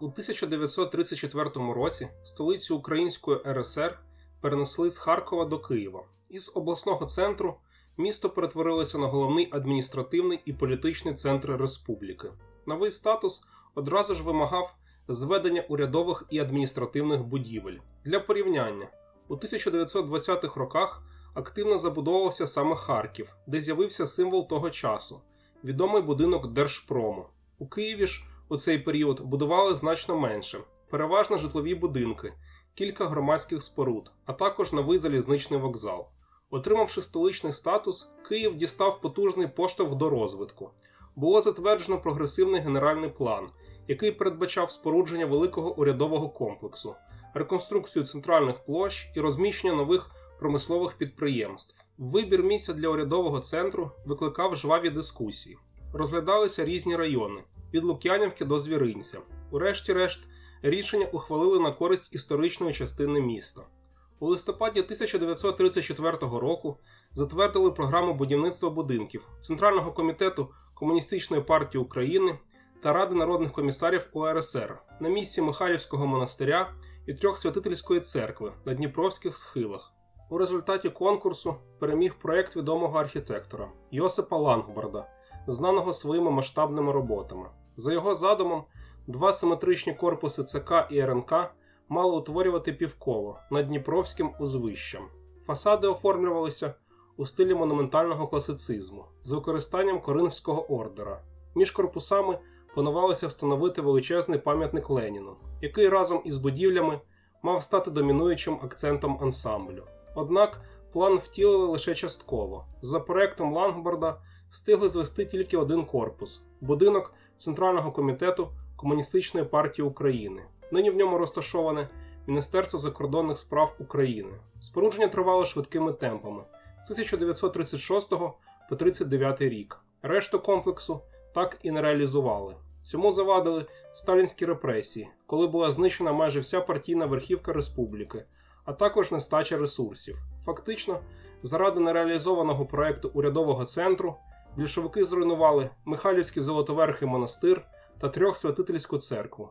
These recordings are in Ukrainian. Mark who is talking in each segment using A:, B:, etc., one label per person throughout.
A: У 1934 році столицю Української РСР перенесли з Харкова до Києва. Із обласного центру місто перетворилося на головний адміністративний і політичний центр республіки. Новий статус одразу ж вимагав зведення урядових і адміністративних будівель. Для порівняння, у 1920-х роках активно забудовувався саме Харків, де з'явився символ того часу відомий будинок Держпрому. У Києві ж у цей період будували значно менше, переважно житлові будинки, кілька громадських споруд, а також новий залізничний вокзал. Отримавши столичний статус, Київ дістав потужний поштовх до розвитку. Було затверджено прогресивний генеральний план, який передбачав спорудження великого урядового комплексу, реконструкцію центральних площ і розміщення нових промислових підприємств. Вибір місця для урядового центру викликав жваві дискусії. Розглядалися різні райони від Лук'янівки до Звіринця. Урешті-решт, рішення ухвалили на користь історичної частини міста. У листопаді 1934 року затвердили програму будівництва будинків Центрального комітету Комуністичної партії України та Ради народних комісарів УРСР на місці Михайлівського монастиря і трьох святительської церкви на Дніпровських схилах. У результаті конкурсу переміг проєкт відомого архітектора Йосипа Лангбарда, знаного своїми масштабними роботами. За його задумом, два симетричні корпуси ЦК і РНК мали утворювати півколо над Дніпровським узвищем. Фасади оформлювалися у стилі монументального класицизму з використанням коринфського ордера. Між корпусами планувалося встановити величезний пам'ятник Леніну, який разом із будівлями мав стати домінуючим акцентом ансамблю. Однак план втілили лише частково. За проектом Лангбарда встигли звести тільки один корпус будинок Центрального комітету Комуністичної партії України. Нині в ньому розташоване Міністерство закордонних справ України. Спорудження тривало швидкими темпами з 1936 по 39 рік. Решту комплексу так і не реалізували. Цьому завадили сталінські репресії, коли була знищена майже вся партійна верхівка республіки, а також нестача ресурсів. Фактично, заради нереалізованого проекту урядового центру більшовики зруйнували Михайлівський Золотоверхий монастир та трьох святительську церкву.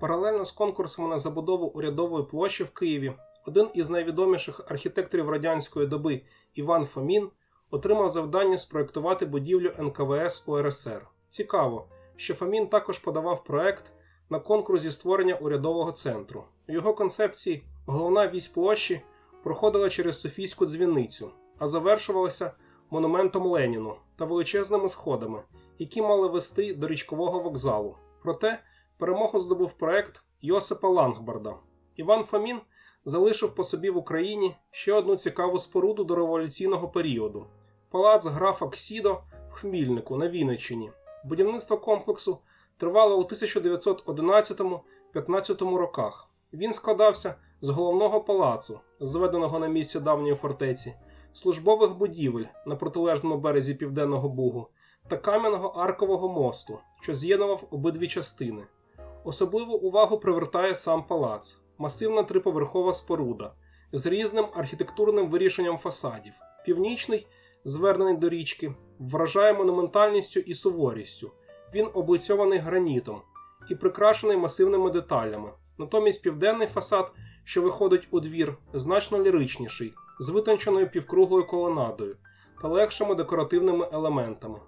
A: Паралельно з конкурсами на забудову урядової площі в Києві один із найвідоміших архітекторів радянської доби Іван Фомін отримав завдання спроектувати будівлю НКВС УРСР. Цікаво, що Фомін також подавав проект на конкурсі створення урядового центру. У його концепції головна вісь площі проходила через Софійську дзвіницю, а завершувалася монументом Леніну та величезними сходами, які мали вести до річкового вокзалу. Проте перемогу здобув проект Йосипа Лангбарда. Іван Фомін залишив по собі в Україні ще одну цікаву споруду до революційного періоду палац графа Ксідо в Хмільнику на Вінниччині. Будівництво комплексу тривало у 1911-15 роках. Він складався з головного палацу, зведеного на місці давньої фортеці, службових будівель на протилежному березі Південного Бугу та кам'яного аркового мосту, що з'єднував обидві частини. Особливу увагу привертає сам палац, масивна триповерхова споруда з різним архітектурним вирішенням фасадів. Північний, звернений до річки, вражає монументальністю і суворістю. Він облицьований гранітом і прикрашений масивними деталями. Натомість південний фасад, що виходить у двір, значно ліричніший, з витонченою півкруглою колонадою та легшими декоративними елементами.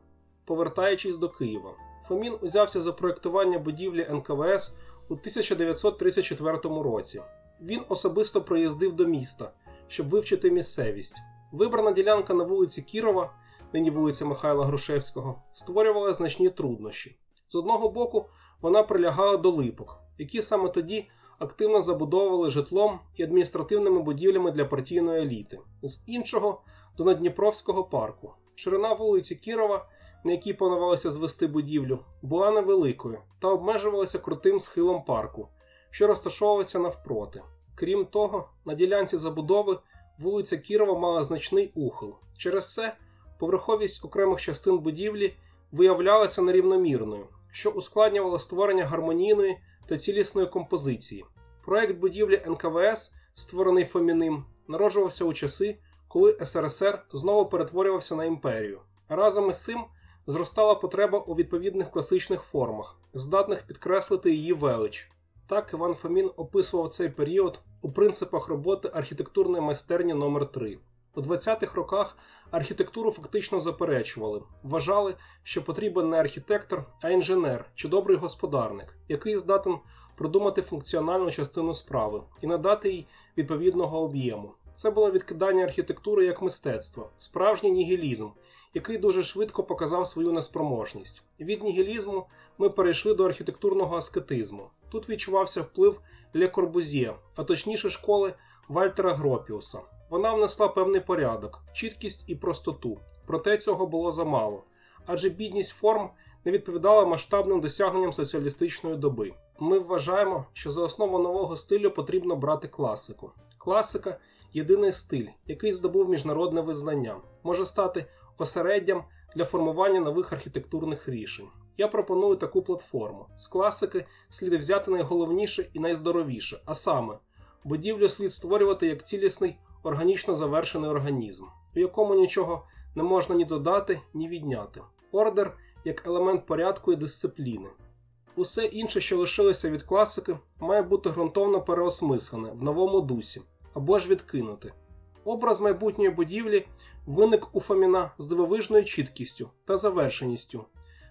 A: Повертаючись до Києва, Фомін узявся за проєктування будівлі НКВС у 1934 році. Він особисто приїздив до міста, щоб вивчити місцевість. Вибрана ділянка на вулиці Кірова, нині вулиця Михайла Грушевського, створювала значні труднощі. З одного боку, вона прилягала до липок, які саме тоді активно забудовували житлом і адміністративними будівлями для партійної еліти, з іншого до Надніпровського парку. Ширина вулиці Кірова, на якій планувалося звести будівлю, була невеликою та обмежувалася крутим схилом парку, що розташовувався навпроти. Крім того, на ділянці забудови вулиця Кірова мала значний ухил. Через це поверховість окремих частин будівлі виявлялася нерівномірною, що ускладнювало створення гармонійної та цілісної композиції. Проект будівлі НКВС, створений Фоміним, народжувався у часи, коли СРСР знову перетворювався на імперію. Разом із цим Зростала потреба у відповідних класичних формах, здатних підкреслити її велич. Так Іван Фомін описував цей період у принципах роботи архітектурної майстерні номер 3 У 20-х роках архітектуру фактично заперечували, вважали, що потрібен не архітектор, а інженер чи добрий господарник, який здатен продумати функціональну частину справи і надати їй відповідного об'єму. Це було відкидання архітектури як мистецтва, справжній нігілізм, який дуже швидко показав свою неспроможність. Від нігілізму ми перейшли до архітектурного аскетизму. Тут відчувався вплив Ле Корбузє, а точніше школи Вальтера Гропіуса. Вона внесла певний порядок, чіткість і простоту, проте цього було замало, адже бідність форм не відповідала масштабним досягненням соціалістичної доби. Ми вважаємо, що за основу нового стилю потрібно брати класику. Класика єдиний стиль, який здобув міжнародне визнання, може стати осереддям для формування нових архітектурних рішень. Я пропоную таку платформу. З класики слід взяти найголовніше і найздоровіше, а саме, будівлю слід створювати як цілісний органічно завершений організм, у якому нічого не можна ні додати, ні відняти. Ордер як елемент порядку і дисципліни. Усе інше, що лишилося від класики, має бути ґрунтовно переосмислене в новому дусі або ж відкинути. Образ майбутньої будівлі виник у Фоміна з дивовижною чіткістю та завершеністю.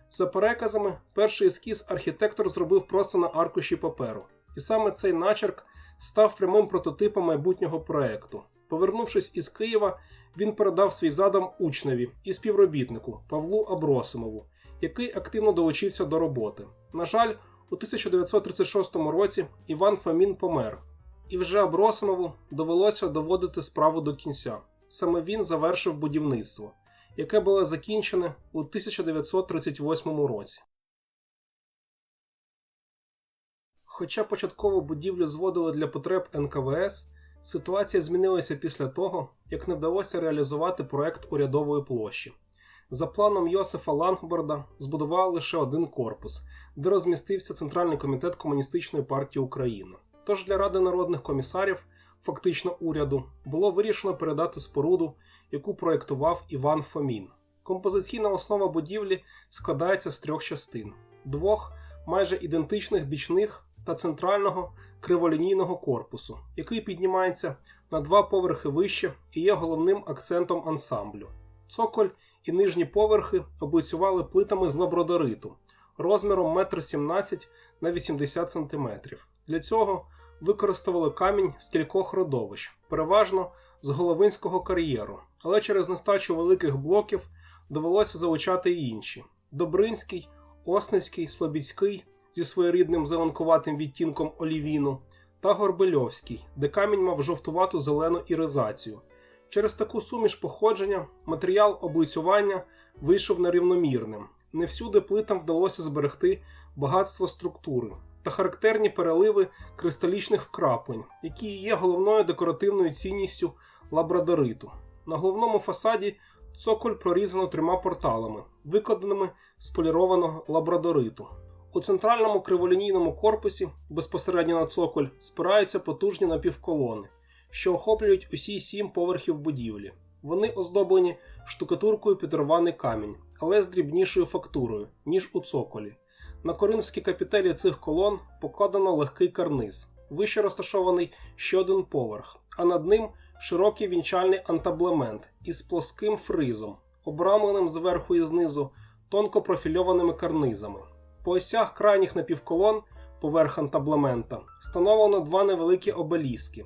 A: За переказами, перший ескіз архітектор зробив просто на аркуші паперу, і саме цей начерк став прямим прототипом майбутнього проекту. Повернувшись із Києва, він передав свій задум учневі і співробітнику Павлу Абросимову, який активно долучився до роботи. На жаль, у 1936 році Іван Фомін помер, і вже Абросимову довелося доводити справу до кінця. Саме він завершив будівництво, яке було закінчене у 1938 році. Хоча початково будівлю зводили для потреб НКВС, ситуація змінилася після того, як не вдалося реалізувати проект урядової площі. За планом Йосифа Лангберда збудували лише один корпус, де розмістився Центральний комітет Комуністичної партії України. Тож для Ради народних комісарів, фактично уряду, було вирішено передати споруду, яку проєктував Іван Фомін. Композиційна основа будівлі складається з трьох частин: двох майже ідентичних бічних та центрального криволінійного корпусу, який піднімається на два поверхи вище і є головним акцентом ансамблю. Цоколь і нижні поверхи облицювали плитами з лабрадориту розміром 1,17 м на 80 см. Для цього використовували камінь з кількох родовищ, переважно з головинського кар'єру, але через нестачу великих блоків довелося залучати й інші: Добринський, Осницький, Слобідський зі своєрідним зеленкуватим відтінком олівіну, та Горбельовський, де камінь мав жовтувату зелену іризацію. Через таку суміш походження матеріал облицювання вийшов нерівномірним. Не всюди плитам вдалося зберегти багатство структури та характерні переливи кристалічних вкраплень, які є головною декоративною цінністю лабрадориту. На головному фасаді цоколь прорізано трьома порталами, викладеними з полірованого лабрадориту. У центральному криволінійному корпусі безпосередньо на цоколь спираються потужні напівколони, що охоплюють усі сім поверхів будівлі. Вони оздоблені штукатуркою під рваний камінь, але з дрібнішою фактурою, ніж у цоколі. На коринфській капітелі цих колон покладено легкий карниз, вище розташований ще один поверх, а над ним широкий вінчальний антаблемент із плоским фризом, обрамленим зверху і знизу тонко профільованими карнизами. По осях крайніх напівколон, поверх антаблемента, встановлено два невеликі обеліски.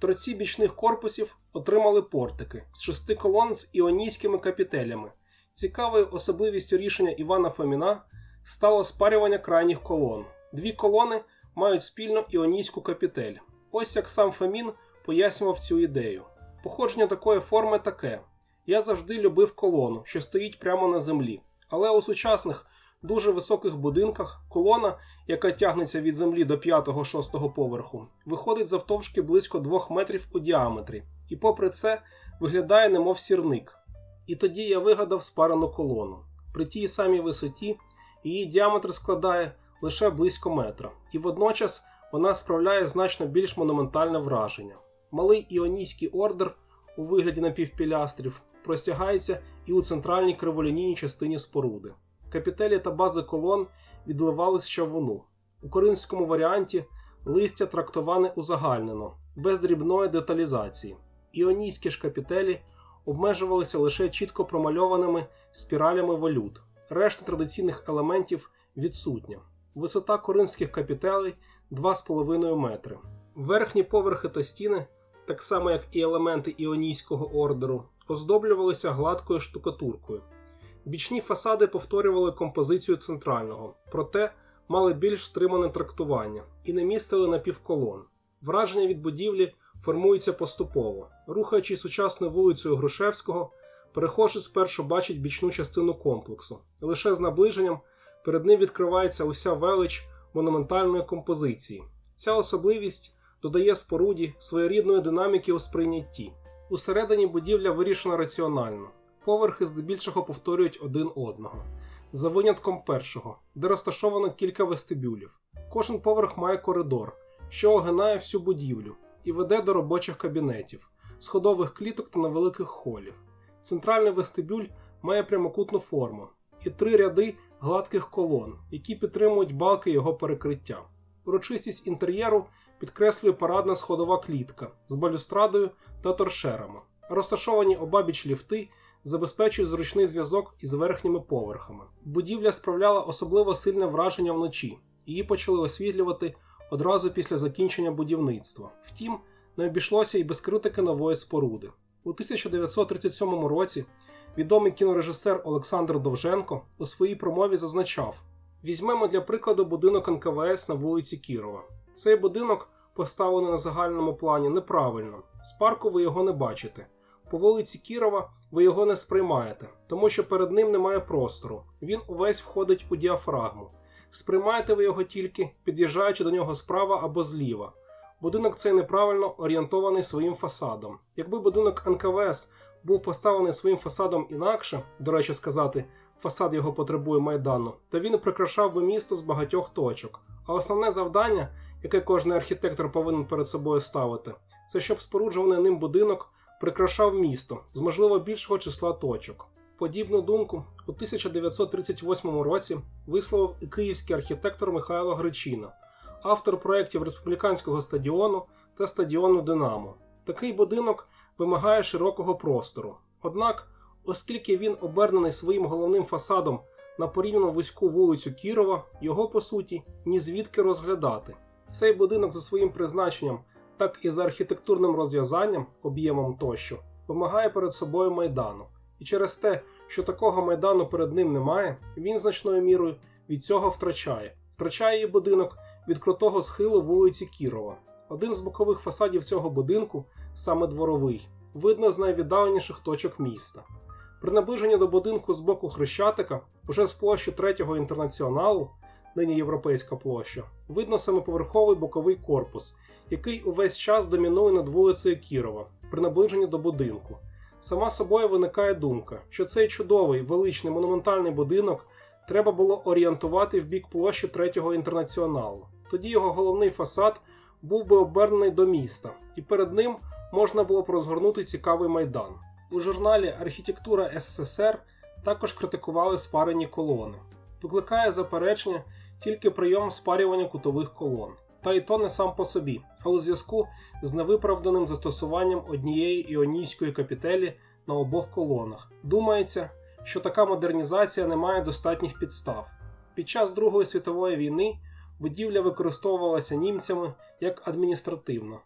A: Торці бічних корпусів отримали портики з шести колон з іонійськими капітелями. Цікавою особливістю рішення Івана Фоміна стало спарювання крайніх колон. Дві колони мають спільно іонійську капітель. Ось як сам Фомін пояснював цю ідею. Походження такої форми таке: я завжди любив колону, що стоїть прямо на землі, але у сучасних дуже високих будинках колона, яка тягнеться від землі до 5-6 поверху, виходить завтовшки близько 2 метрів у діаметрі, і, попри це, виглядає немов сірник. І тоді я вигадав спарену колону. При тій самій висоті її діаметр складає лише близько метра, і водночас вона справляє значно більш монументальне враження. Малий іонійський ордер у вигляді напівпілястрів простягається і у центральній криволінійній частині споруди. Капітелі та бази колон відливали з чавуну. У коринському варіанті листя трактоване узагальнено, без дрібної деталізації. Іонійські ж капітелі обмежувалися лише чітко промальованими спіралями валют. Решта традиційних елементів відсутня. Висота коринських капітелей 2,5 метри. Верхні поверхи та стіни, так само як і елементи іонійського ордеру, оздоблювалися гладкою штукатуркою. Бічні фасади повторювали композицію центрального, проте мали більш стримане трактування і не містили напівколон. Враження від будівлі формується поступово. Рухаючись сучасною вулицею Грушевського, перехожий спершу бачить бічну частину комплексу, лише з наближенням перед ним відкривається уся велич монументальної композиції. Ця особливість додає споруді своєрідної динаміки у сприйнятті. Усередині будівля вирішена раціонально. Поверхи здебільшого повторюють один одного, за винятком першого, де розташовано кілька вестибюлів. Кожен поверх має коридор, що огинає всю будівлю, і веде до робочих кабінетів, сходових кліток та невеликих холів. Центральний вестибюль має прямокутну форму і три ряди гладких колон, які підтримують балки його перекриття. Урочистість інтер'єру підкреслює парадна сходова клітка з балюстрадою та торшерами. Розташовані обабіч ліфти забезпечують зручний зв'язок із верхніми поверхами. Будівля справляла особливо сильне враження вночі, її почали освітлювати одразу після закінчення будівництва. Втім, не обійшлося і без критики нової споруди. У 1937 році відомий кінорежисер Олександр Довженко у своїй промові зазначав: візьмемо для прикладу будинок НКВС на вулиці Кірова. Цей будинок поставлений на загальному плані неправильно. З парку ви його не бачите. По вулиці Кірова ви його не сприймаєте, тому що перед ним немає простору. Він увесь входить у діафрагму. Сприймаєте ви його тільки, під'їжджаючи до нього справа або зліва. Будинок цей неправильно орієнтований своїм фасадом. Якби будинок НКВС був поставлений своїм фасадом інакше, до речі, сказати, фасад його потребує майдану, то він прикрашав би місто з багатьох точок. А основне завдання, яке кожен архітектор повинен перед собою ставити, це щоб споруджуваний ним будинок прикрашав місто з можливо більшого числа точок. Подібну думку у 1938 році висловив і київський архітектор Михайло Гречина, автор проєктів республіканського стадіону та стадіону Динамо. Такий будинок вимагає широкого простору. Однак, оскільки він обернений своїм головним фасадом на порівняно вузьку вулицю Кірова, його по суті ні звідки розглядати. Цей будинок за своїм призначенням, так і за архітектурним розв'язанням, об'ємом тощо, вимагає перед собою майдану. І через те, що такого майдану перед ним немає, він значною мірою від цього втрачає. Втрачає і будинок від крутого схилу вулиці Кірова. Один з бокових фасадів цього будинку, саме дворовий, видно з найвіддаленіших точок міста. При наближенні до будинку з боку Хрещатика, уже з площі третього інтернаціоналу, нині європейська площа, видно семиповерховий боковий корпус, який увесь час домінує над вулицею Кірова при наближенні до будинку. Сама собою виникає думка, що цей чудовий величний монументальний будинок треба було орієнтувати в бік площі третього інтернаціоналу. Тоді його головний фасад був би обернений до міста, і перед ним можна було б розгорнути цікавий майдан. У журналі Архітектура СССР також критикували спарені колони. Викликає заперечення тільки прийом спарювання кутових колон. Та й то не сам по собі, а у зв'язку з невиправданим застосуванням однієї іонійської капітелі на обох колонах. Думається, що така модернізація не має достатніх підстав. Під час Другої світової війни будівля використовувалася німцями як адміністративна.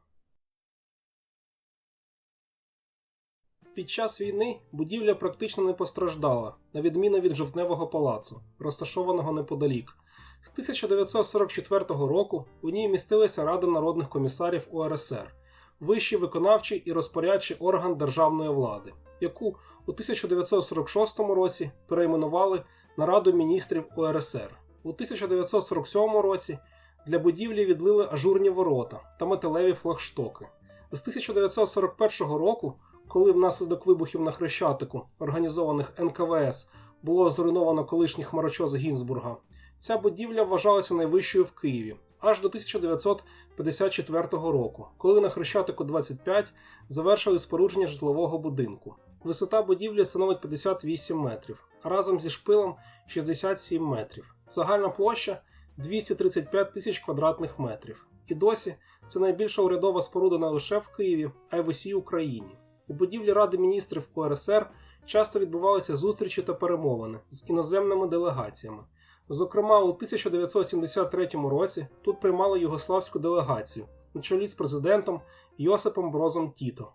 A: Під час війни будівля практично не постраждала, на відміну від жовтневого палацу, розташованого неподалік. З 1944 року у ній містилася Рада народних комісарів УРСР, вищий виконавчий і розпорядчий орган державної влади, яку у 1946 році перейменували на Раду міністрів УРСР. У 1947 році для будівлі відлили ажурні ворота та металеві флагштоки. З 1941 року, коли внаслідок вибухів на Хрещатику, організованих НКВС, було зруйновано колишній хмарочос Гінзбурга, ця будівля вважалася найвищою в Києві, аж до 1954 року, коли на Хрещатику 25 завершили спорудження житлового будинку. Висота будівлі становить 58 метрів, а разом зі шпилом 67 метрів. Загальна площа 235 тисяч квадратних метрів. І досі це найбільша урядова споруда не лише в Києві, а й в усій Україні. У будівлі Ради міністрів УРСР часто відбувалися зустрічі та перемовини з іноземними делегаціями. Зокрема, у 1973 році тут приймали югославську делегацію на чолі з президентом Йосипом Брозом Тіто.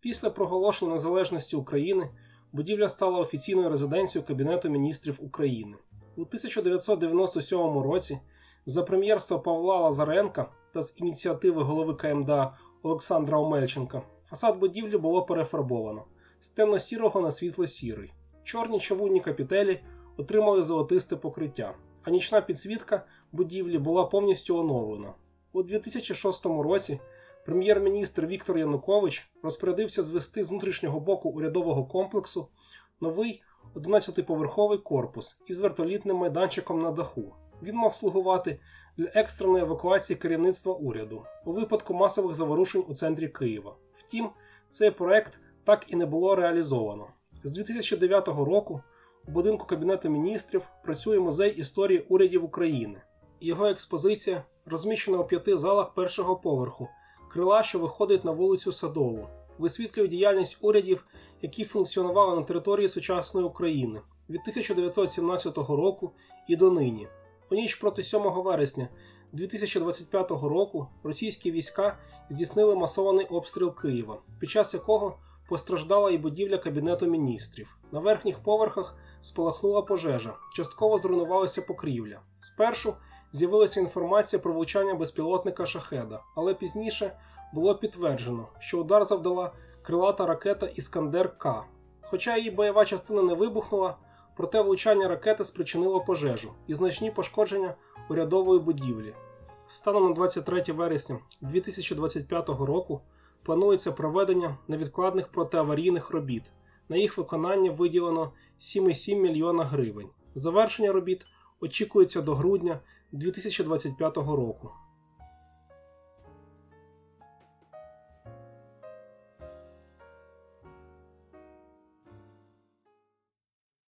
A: Після проголошення незалежності України будівля стала офіційною резиденцією Кабінету міністрів України. У 1997 році за прем'єрства Павла Лазаренка та з ініціативи голови КМДА Олександра Омельченка фасад будівлі було перефарбовано з темно-сірого на світло-сірий. Чорні чавунні капітелі отримали золотисте покриття, а нічна підсвітка будівлі була повністю оновлена. У 2006 році прем'єр-міністр Віктор Янукович розпорядився звести з внутрішнього боку урядового комплексу новий 11-поверховий корпус із вертолітним майданчиком на даху. Він мав слугувати для екстреної евакуації керівництва уряду у випадку масових заворушень у центрі Києва. Втім, цей проект так і не було реалізовано. З 2009 року у будинку Кабінету міністрів працює музей історії урядів України. Його експозиція розміщена у п'яти залах першого поверху, крила, що виходить на вулицю Садову, висвітлює діяльність урядів, які функціонували на території сучасної України від 1917 року і до нині. У ніч проти 7 вересня 2025 року російські війська здійснили масований обстріл Києва, під час якого постраждала і будівля Кабінету міністрів. На верхніх поверхах спалахнула пожежа, частково зруйнувалася покрівля. Спершу з'явилася інформація про влучання безпілотника шахеда, але пізніше було підтверджено, що удар завдала крилата ракета Іскандер К. Хоча її бойова частина не вибухнула, проте влучання ракети спричинило пожежу і значні пошкодження урядової будівлі. Станом на 23 вересня 2025 року планується проведення невідкладних протиаварійних робіт. На їх виконання виділено 7,7 мільйона гривень. Завершення робіт очікується до грудня 2025 року.